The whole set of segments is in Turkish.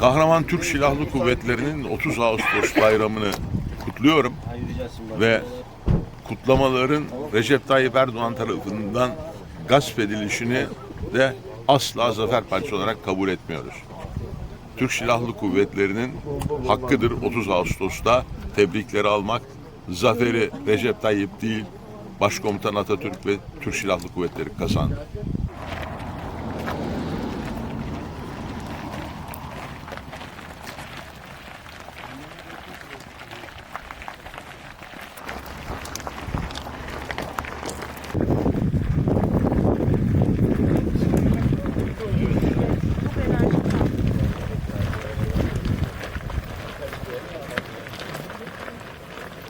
Kahraman Türk Silahlı Kuvvetleri'nin 30 Ağustos bayramını kutluyorum ve kutlamaların Recep Tayyip Erdoğan tarafından gasp edilişini de asla zafer partisi olarak kabul etmiyoruz. Türk Silahlı Kuvvetleri'nin hakkıdır 30 Ağustos'ta tebrikleri almak. Zaferi Recep Tayyip değil, Başkomutan Atatürk ve Türk Silahlı Kuvvetleri kazandı.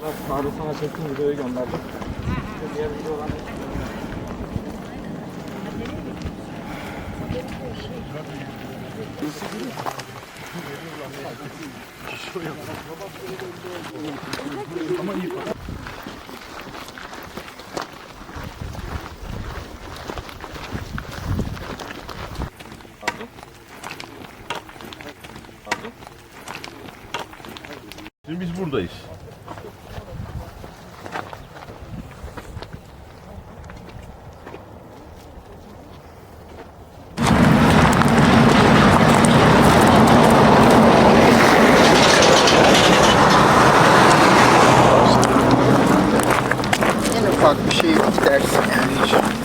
Faruk sana çektim videoyu gönderdim. Diğer videolar Şimdi biz buradayız. ufak bir şey bitersin yani. Hiç.